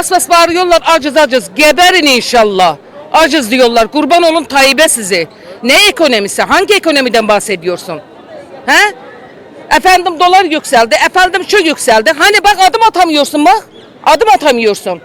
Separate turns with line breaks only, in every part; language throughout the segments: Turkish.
Bas bas bağırıyorlar acız acız. Geberin inşallah. Acız diyorlar. Kurban olun Tayyip'e sizi. Ne ekonomisi? Hangi ekonomiden bahsediyorsun? He? Efendim dolar yükseldi. Efendim şu yükseldi. Hani bak adım atamıyorsun bak. Adım atamıyorsun.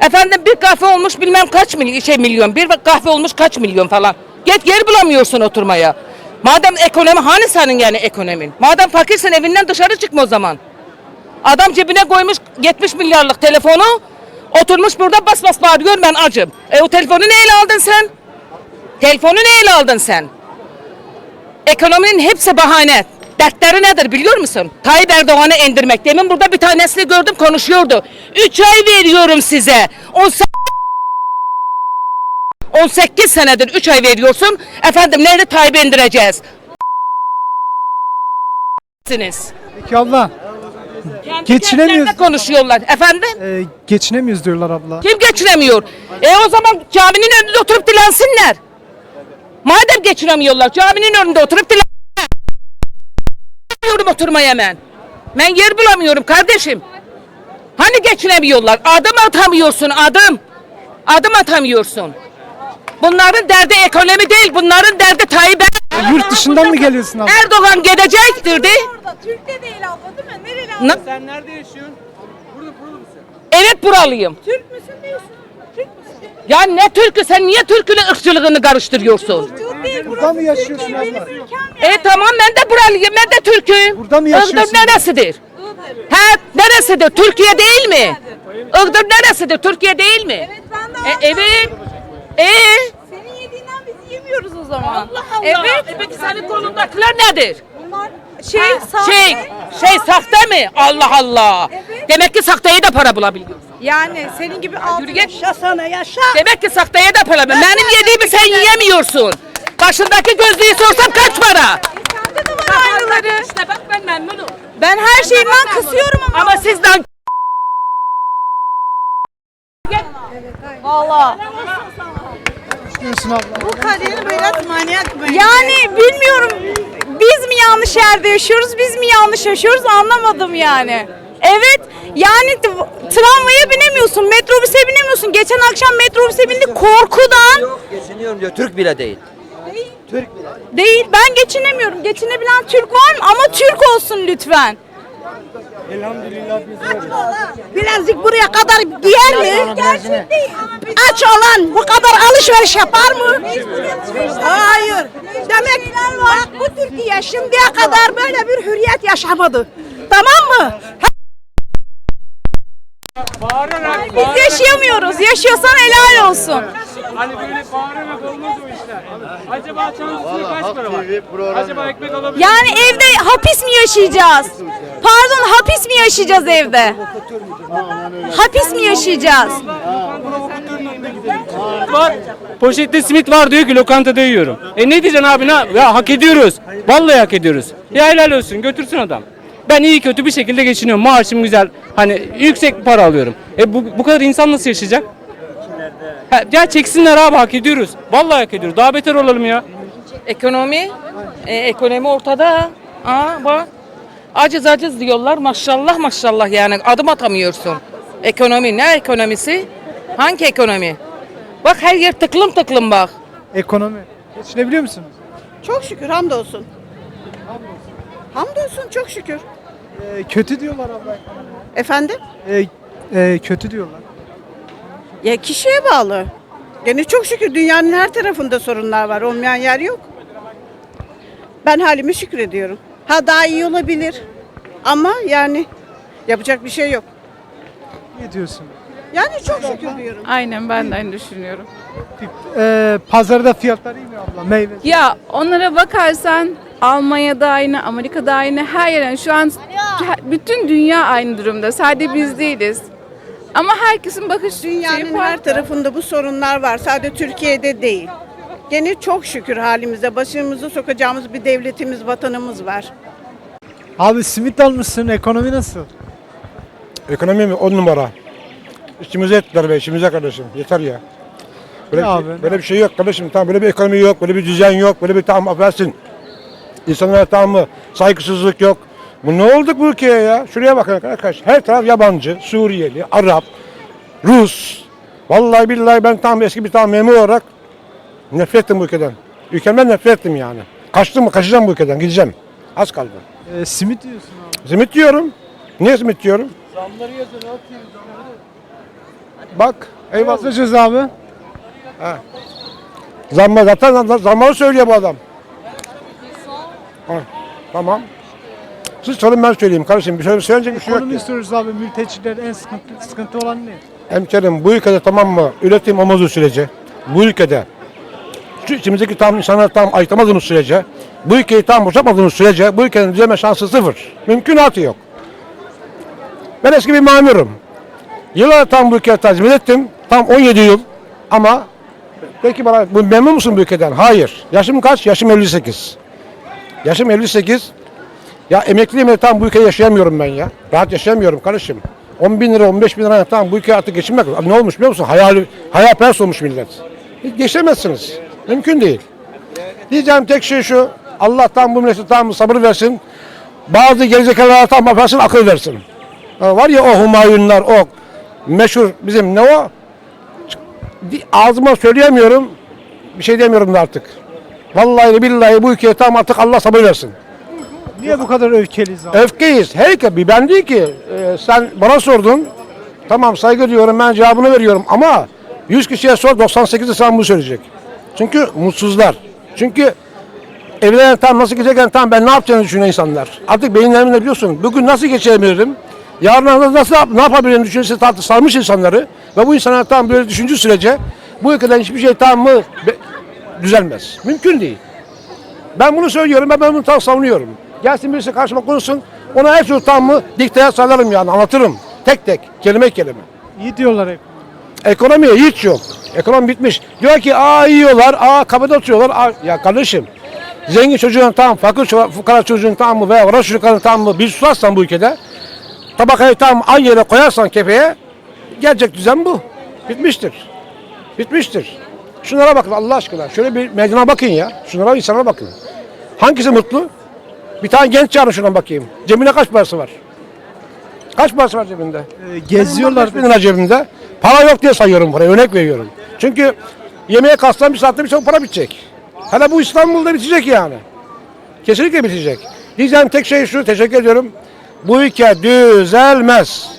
Efendim bir kahve olmuş bilmem kaç milyon, şey milyon. Bir kahve olmuş kaç milyon falan. Git yer bulamıyorsun oturmaya. Madem ekonomi hani senin yani ekonomin? Madem fakirsin evinden dışarı çıkma o zaman. Adam cebine koymuş 70 milyarlık telefonu. Oturmuş burada bas bas bağırıyor ben acım. E o telefonu neyle aldın sen? Telefonu neyle aldın sen? Ekonominin hepsi bahane. Dertleri nedir biliyor musun? Tayyip Erdoğan'ı indirmek. Demin burada bir tanesini gördüm konuşuyordu. 3 ay veriyorum size. 18 18 senedir 3 ay veriyorsun. Efendim nerede Tayyip'i indireceğiz?
Peki abla Geçinemiyoruz.
gençlerle konuşuyorlar. Efendim?
e, geçinemiyoruz diyorlar abla.
Kim geçinemiyor? E o zaman caminin önünde oturup dilensinler. Madem geçinemiyorlar caminin önünde oturup dilensinler. Bulamıyorum oturmaya hemen. Ben yer bulamıyorum kardeşim. Hani geçinemiyorlar? Adım atamıyorsun adım. Adım atamıyorsun. Bunların derdi ekonomi değil. Bunların derdi Tayyip Er-
Yurt dışından mı geliyorsun abla?
Erdoğan gidecektir de.
Orada Türk'te değil abla değil mi? Nereli abla?
Na-
Sen nerede yaşıyorsun? Burada burada mısın?
Evet buralıyım.
Türk müsün değilsin? Türk müsün?
Ya ne Türk'ü sen niye Türk'ün ırkçılığını karıştırıyorsun?
Türk değil
Burada mı yaşıyorsun
Türkiye benim
abla?
ülkem yani.
E tamam ben de buralıyım, ben de Türk'üm.
Burada mı yaşıyorsun?
Iğdır neresidir? Ha neresidir? Türkiye değil mi? Iğdır neresidir? Türkiye değil mi?
Evet ben de
E, evet. E
Yemiyoruz o zaman.
Allah Allah.
Evet.
E, peki senin kolundakiler nedir?
Bunlar şey,
Ha,
sahte.
şey, şey sahte mi? Allah Allah.
Evet.
Demek ki sahteye de para bulabiliyorsun.
Yani senin gibi altı
Yürü git.
yaşasana yaşa.
Demek ki sahteye de para bulabiliyorsun. Benim yediğimi sen yiyemiyorsun. Başındaki gözlüğü sorsam kaç para?
Sende de var aynıları.
İşte bak ben memnunum.
Ben her şeyimden kısıyorum ama.
Ama sizden
Valla.
Diyorsun abla.
Bu kaderi biraz manyak mı? Yani bilmiyorum. Biz mi yanlış yerde yaşıyoruz, biz mi yanlış yaşıyoruz anlamadım yani. Evet, yani tramvaya binemiyorsun, metrobüse binemiyorsun. Geçen akşam metrobüse bindik korkudan.
Geçiniyorum diyor. Türk bile değil. Türk bile.
Değil, ben geçinemiyorum. Geçinebilen Türk var mı? Ama Türk olsun lütfen.
Bilezik buraya kadar giyer mi?
Gerçek değil.
Aç olan bu kadar alışveriş yapar mı? Hayır. Demek bak bu Türkiye şimdiye kadar böyle bir hürriyet yaşamadı. Tamam mı?
Bağırarak,
Biz yaşayamıyoruz. Yaşıyorsan helal olsun.
Hani böyle bağırarak olmaz o işler. Acaba çantasında kaç para var? Acaba ekmek alabilir
Yani evde hapis mi yaşayacağız? Pardon hapis mi yaşayacağız evde? Hapis mi yaşayacağız?
var? Poşette simit var diyor ki lokantada yiyorum. E ne diyeceksin abi ne? Ya hak ediyoruz. Vallahi hak ediyoruz. Ya helal olsun götürsün adam. Ben iyi kötü bir şekilde geçiniyorum. Maaşım güzel. Hani yüksek para alıyorum. E bu, bu kadar insan nasıl yaşayacak? Ha, ya çeksinler abi hak ediyoruz. Vallahi hak ediyoruz. Daha beter olalım ya.
Ekonomi, e, ekonomi ortada. Aa bak. Acız acız diyorlar. Maşallah maşallah yani adım atamıyorsun. Ekonomi ne ekonomisi? Hangi ekonomi? Bak her yer tıklım tıklım bak.
Ekonomi. Geçinebiliyor musunuz?
Çok şükür hamdolsun. Hamdolsun çok şükür.
E, kötü diyorlar abla.
Efendim?
E, e, kötü diyorlar.
Ya kişiye bağlı. Gene çok şükür dünyanın her tarafında sorunlar var. Olmayan yer yok. Ben halime şükrediyorum. Ha daha iyi olabilir. Ama yani yapacak bir şey yok.
Ne diyorsun?
Yani çok şükür diyorum.
Aynen ben de aynı düşünüyorum.
E, pazarda fiyatlar iyi mi abla? Meyve.
Ya onlara bakarsan Almanya'da aynı, Amerika'da aynı, her yer şu an bütün dünya aynı durumda. Sadece biz değiliz. Ama herkesin bakış
Dünyanın
şeyi
her
farklı.
tarafında bu sorunlar var. Sadece Türkiye'de değil. Gene çok şükür halimize başımızı sokacağımız bir devletimiz, vatanımız var.
Abi simit almışsın. Ekonomi nasıl?
Ekonomi mi? On numara. İçimize ettiler be, içimize kardeşim. Yeter ya. Böyle,
Ya
bir, şey,
abi,
böyle bir şey yok kardeşim. Tamam böyle bir ekonomi yok, böyle bir düzen yok, böyle bir tamam affedersin. İnsanlara tamam mı? Saygısızlık yok. Bu ne olduk bu ülkeye ya? Şuraya bakın arkadaş. Her taraf yabancı, Suriyeli, Arap. Rus. Vallahi billahi ben tam eski bir tam memur olarak nefret ettim bu ülkeden. Ülkemden nefret ettim yani. Kaçtım mı kaçacağım bu ülkeden gideceğim. Az kaldı.
Ee, simit diyorsun abi.
Simit yiyorum. Niye simit yiyorum? Bak eyvallah.
Yazacağız abi.
Zamma zaten zamları söylüyor bu adam. Ha, tamam. Siz sorun ben söyleyeyim kardeşim. Bir şey söyleyecek bir şey yok.
Ekonomi istiyoruz abi. Mülteciler en sıkıntı, sıkıntı olan ne?
Hemşerim bu ülkede tamam mı? Üretim olmadığı sürece bu ülkede şu içimizdeki tam insanları tam ayıtamadığımız sürece bu ülkeyi tam boşaltmadığımız sürece bu ülkenin düzelme şansı sıfır. Mümkünatı yok. Ben eski bir mamurum. Yıllar tam bu ülkeye hizmet ettim. Tam 17 yıl. Ama peki bana bu memnun musun bu ülkeden? Hayır. Yaşım kaç? Yaşım 58. Yaşım 58. Ya emekliyim tam bu ülkede yaşayamıyorum ben ya. Rahat yaşayamıyorum kardeşim. 10 bin lira 15 bin lira tamam bu ülkeye artık geçinmek. Ne olmuş biliyor musun? Hayal, hayalperest olmuş millet. Geçemezsiniz. Mümkün değil. Diyeceğim tek şey şu. Allah'tan bu millete tam sabır versin. Bazı gerizekalılara tam affetsin akıl versin. Ha, var ya o Humayunlar o meşhur bizim ne o? Ağzıma söyleyemiyorum. Bir şey demiyorum da artık. Vallahi billahi bu ülkeye tam artık Allah sabır versin.
Niye bu kadar öfkeliyiz abi?
Öfkeyiz. Herkes bir ben değil ki. Ee, sen bana sordun. Tamam saygı diyorum ben cevabını veriyorum ama 100 kişiye sor 98'i sana bunu söyleyecek. Çünkü mutsuzlar. Çünkü evlerine tam nasıl gidecekken tam ben ne yapacağını düşünüyor insanlar. Artık beyinlerimde biliyorsun. Bugün nasıl geçirebilirim? Yarın nasıl ne yapabilirim düşüncesi tartı sarmış insanları ve bu insanlar tam böyle düşündüğü sürece bu ülkeden hiçbir şey tam mı düzelmez. Mümkün değil. Ben bunu söylüyorum ve ben bunu tam savunuyorum. Gelsin birisi karşıma konuşsun, ona her şey tam mı dikteye salarım yani anlatırım. Tek tek, kelime kelime.
İyi diyorlar hep.
Ekonomiye hiç yok. Ekonomi bitmiş. Diyor ki aa yiyorlar, aa kapıda oturuyorlar. Aa, ya kardeşim, zengin çocuğun tam, fakir fukara çocuğun tam mı veya varoş çocukların tam mı bir tutarsan bu ülkede, tabakayı tam aynı yere koyarsan kefeye, gelecek düzen bu. Bitmiştir. Bitmiştir. Şunlara bakın Allah aşkına. Şöyle bir meydana bakın ya. Şunlara insana bakın. Hangisi mutlu? Bir tane genç çağırın şuna bakayım. Cebinde kaç parası var? Kaç parası var cebinde?
Ee, geziyorlar.
5 bin lira cebimde. Para yok diye sayıyorum buraya. Örnek veriyorum. Çünkü yemeğe kalksam bir saatte bir çok para bitecek. Hele bu İstanbul'da bitecek yani. Kesinlikle bitecek. Diyeceğim tek şey şu. Teşekkür ediyorum. Bu ülke düzelmez.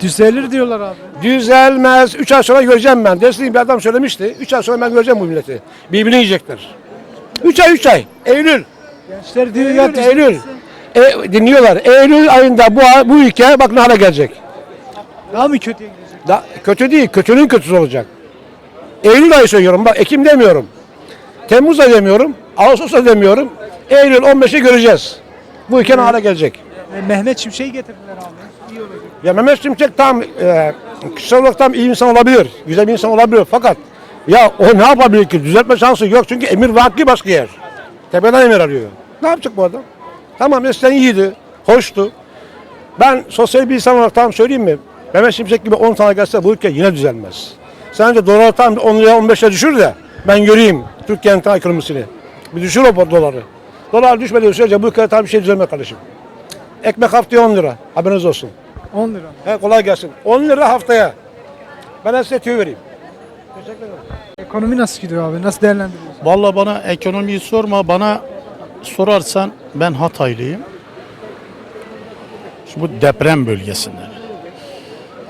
Düzelir diyorlar abi.
Düzelmez. 3 ay sonra göreceğim ben. Dersin bir adam söylemişti. 3 ay sonra ben göreceğim bu milleti. Birbirini yiyecekler. 3 ay 3 ay. Eylül.
Gençler diyor ya
Eylül. Eylül. E, dinliyorlar. Eylül ayında bu bu ülke bak ne hale gelecek.
Daha mı kötüye gidecek?
Da, kötü değil. Kötünün kötüsü olacak. Eylül ayı söylüyorum. Bak Ekim demiyorum. Temmuz ayı demiyorum. Ağustos ayı demiyorum. Eylül 15'i göreceğiz. Bu ülke hale gelecek.
Mehmet Şimşek'i getirdiler abi. İyi olacak.
Ya Mehmet Şimşek tam e, kişisel olarak tam iyi insan olabilir. Güzel bir insan olabilir. Fakat ya o ne yapabilir ki? Düzeltme şansı yok. Çünkü emir vakti başka yer. Tepeden emir arıyor. Ne yapacak bu adam? Tamam eskiden iyiydi. Hoştu. Ben sosyal bir insan olarak tam söyleyeyim mi? Mehmet Şimşek gibi 10 tane gelse bu ülke yine düzelmez. Sence dolar tam 10 liraya 15 liraya düşür de ben göreyim Türkiye'nin tam ekonomisini. Bir düşür o doları. Dolar düşmediği sürece bu ülkede tam bir şey düzelmez kardeşim. Ekmek haftaya 10 lira. Haberiniz olsun.
10 lira.
He, kolay gelsin. 10 lira haftaya. Ben size tüy vereyim.
Ekonomi nasıl gidiyor abi? Nasıl değerlendiriyorsun?
Vallahi bana ekonomiyi sorma. Bana sorarsan ben Hataylıyım. Şimdi bu deprem bölgesinde.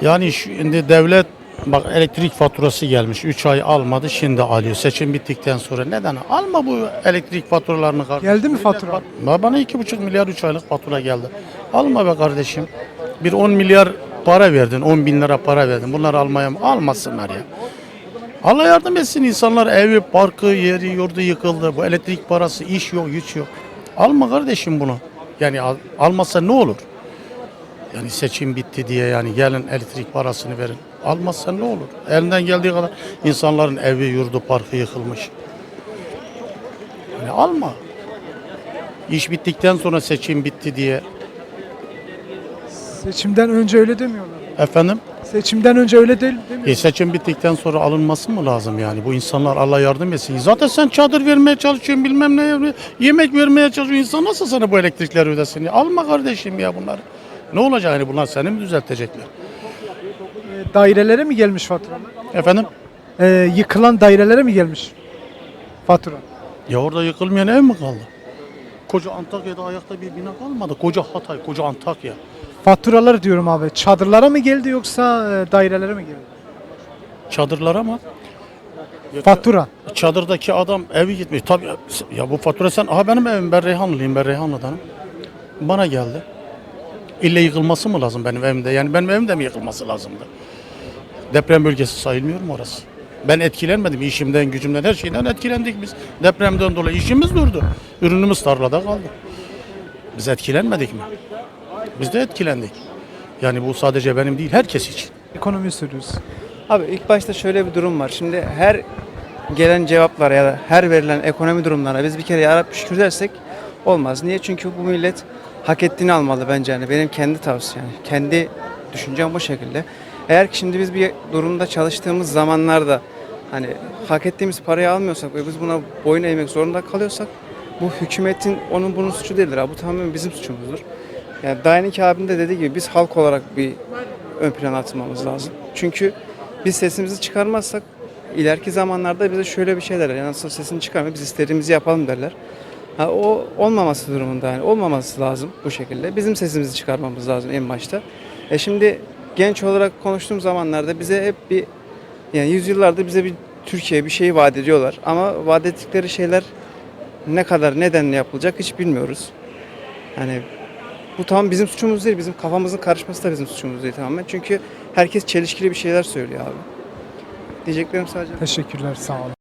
Yani şimdi devlet bak elektrik faturası gelmiş. 3 ay almadı şimdi alıyor. Seçim bittikten sonra neden? Alma bu elektrik faturalarını. kardeşim.
Geldi mi fatura?
Ba- Bana 2,5 milyar 3 aylık fatura geldi. Alma be kardeşim. Bir 10 milyar para verdin. 10 bin lira para verdin. Bunları almaya mı? Almasınlar ya. Allah yardım etsin insanlar evi, parkı, yeri, yurdu yıkıldı. Bu elektrik parası, iş yok, güç yok. Alma kardeşim bunu. Yani al, almasa ne olur? Yani seçim bitti diye yani gelin elektrik parasını verin. Almazsa ne olur? Elinden geldiği kadar insanların evi, yurdu, parkı yıkılmış. Yani alma. İş bittikten sonra seçim bitti diye.
Seçimden önce öyle demiyorlar.
Efendim?
Seçimden önce öyle değil demiyor.
E seçim bittikten sonra alınması mı lazım yani? Bu insanlar Allah yardım etsin. Zaten sen çadır vermeye çalışıyorsun bilmem ne yemek vermeye çalışıyorsun. İnsan nasıl sana bu elektrikleri ödesin? Ya Alma kardeşim ya bunları. Ne olacak yani bunlar seni mi düzeltecekler?
Dairelere mi gelmiş faturalar?
Efendim?
Ee, yıkılan dairelere mi gelmiş fatura?
Ya orada yıkılmayan ev mi kaldı? Koca Antakya'da ayakta bir bina kalmadı. Koca Hatay, koca Antakya.
Faturalar diyorum abi. Çadırlara mı geldi yoksa e, dairelere mi geldi?
Çadırlar ama
Fatura.
çadırdaki adam evi gitmiş. Tabii ya, ya bu fatura sen, aha benim evim ben Reyhanlılıyım ben Reyhanlı'danım. Bana geldi. İlle yıkılması mı lazım benim evimde? Yani benim evimde mi yıkılması lazımdı? Deprem bölgesi sayılmıyor mu orası? Ben etkilenmedim. işimden, gücümden, her şeyden etkilendik biz. Depremden dolayı işimiz durdu. Ürünümüz tarlada kaldı. Biz etkilenmedik mi? Biz de etkilendik. Yani bu sadece benim değil, herkes için.
Ekonomi söylüyoruz.
Abi ilk başta şöyle bir durum var. Şimdi her gelen cevaplara ya da her verilen ekonomi durumlarına biz bir kere ya Rabbi şükür dersek olmaz. Niye? Çünkü bu millet hak ettiğini almalı bence yani. Benim kendi tavsiyem, kendi düşüncem bu şekilde. Eğer ki şimdi biz bir durumda çalıştığımız zamanlarda hani hak ettiğimiz parayı almıyorsak ve biz buna boyun eğmek zorunda kalıyorsak bu hükümetin onun bunun suçu değildir. Abi. Bu tamamen bizim suçumuzdur. Yani Dayanik abinin de dediği gibi biz halk olarak bir ön plana atılmamız lazım. Çünkü biz sesimizi çıkarmazsak ileriki zamanlarda bize şöyle bir şey derler. Yani nasıl sesini çıkarma biz istediğimizi yapalım derler. Ha, o olmaması durumunda yani olmaması lazım bu şekilde. Bizim sesimizi çıkarmamız lazım en başta. E şimdi genç olarak konuştuğum zamanlarda bize hep bir yani yüzyıllardır bize bir Türkiye bir şeyi vaat ediyorlar. Ama vaat ettikleri şeyler ne kadar nedenle yapılacak hiç bilmiyoruz. Yani bu tamam bizim suçumuz değil. Bizim kafamızın karışması da bizim suçumuz değil tamamen. Çünkü herkes çelişkili bir şeyler söylüyor abi. Diyeceklerim sadece.
Teşekkürler sağ olun.